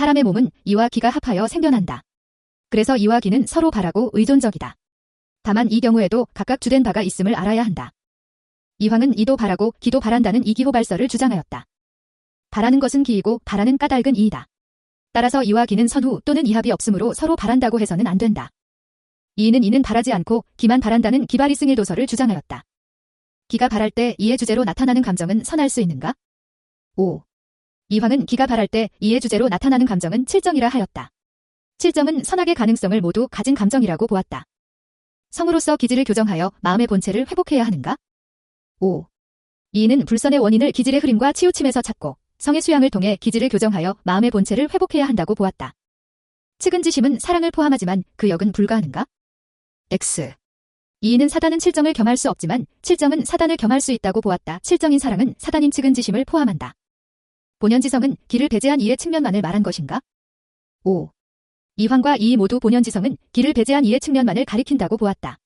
사람의 몸은 이와 기가 합하여 생겨난다. 그래서 이와 기는 서로 바라고 의존적이다. 다만 이 경우에도 각각 주된 바가 있음을 알아야 한다. 이황은 이도 바라고 기도 바란다는 이기호 발설을 주장하였다. 바라는 것은 기이고 바라는 까닭은 이이다. 따라서 이와 기는 선후 또는 이합이 없으므로 서로 바란다고 해서는 안 된다. 이는 이는 바라지 않고 기만 바란다는 기바리 승일 도서를 주장하였다. 기가 바랄 때 이의 주제로 나타나는 감정은 선할 수 있는가? 5. 이황은 기가 바랄 때 이의 주제로 나타나는 감정은 칠정이라 하였다. 칠정은 선악의 가능성을 모두 가진 감정이라고 보았다. 성으로서 기질을 교정하여 마음의 본체를 회복해야 하는가? 5. 이는 불선의 원인을 기질의 흐림과 치우침에서 찾고 성의 수양을 통해 기질을 교정하여 마음의 본체를 회복해야 한다고 보았다. 측은지심은 사랑을 포함하지만 그 역은 불가하는가? X. 이인은 사단은 칠정을 겸할 수 없지만 칠정은 사단을 겸할 수 있다고 보았다. 칠정인 사랑은 사단인 측은지심을 포함한다. 본연지성은 기를 배제한 이의 측면만을 말한 것인가? 5. 이황과 이이 모두 본연지성은 기를 배제한 이의 측면만을 가리킨다고 보았다.